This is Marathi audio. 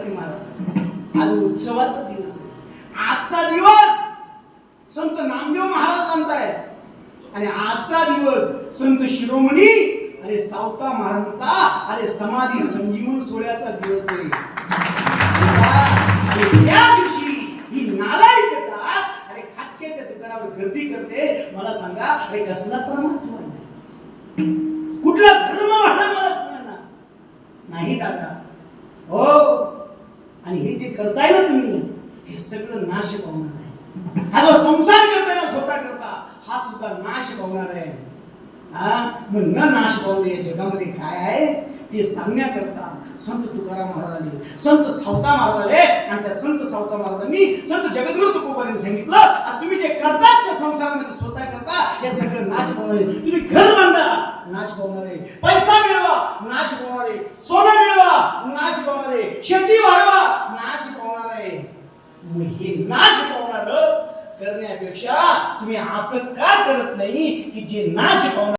गणपती महाराज. आज उत्सवाचा दिवस आहे. आजचा दिवस संत नामदेव महाराजांचा आहे. आणि आजचा दिवस संत शिरोमणी आणि सावता महाराजांचा अरे समाधी संजीवन सोहळ्याचा दिवस आहे. त्या दिवशी ही नालायक येतात आणि खाक्याच्या दुकानावर गर्दी करते. मला सांगा अरे कसला परमात्मा कुठला धर्म वाटा मला सांगा नाही दादा. हो. आणि हे जे करताय ना तुम्ही हे सगळं नाश पावणार आहे. हा जो संसार करताय ना स्वतः करता हा सुद्धा नाश पावणार आहे. हा? मग न नाश पावणे या जगामध्ये काय आहे? ते सांगण्याकरता संत तुकाराम महाराजांनी संत सावता महाराजांनी आणि त्या संत सावता महाराजांनी संत जगद्गुरु तुकोबाने सांगितलं आणि तुम्ही जे करतात त्या संसारामध्ये स्वतः करता हे सगळं नाश पावणार आहे. तुम्ही घर बांधा नाश पावणार आहे. पैसा मिळवा नाश पावणार आहे. सोनं मिळवा नाश पावणार आहे शेती वाढवा नाश पावणार आहे मग हे नाश पावणार करण्यापेक्षा तुम्ही असं का करत नाही की जे नाश पावणार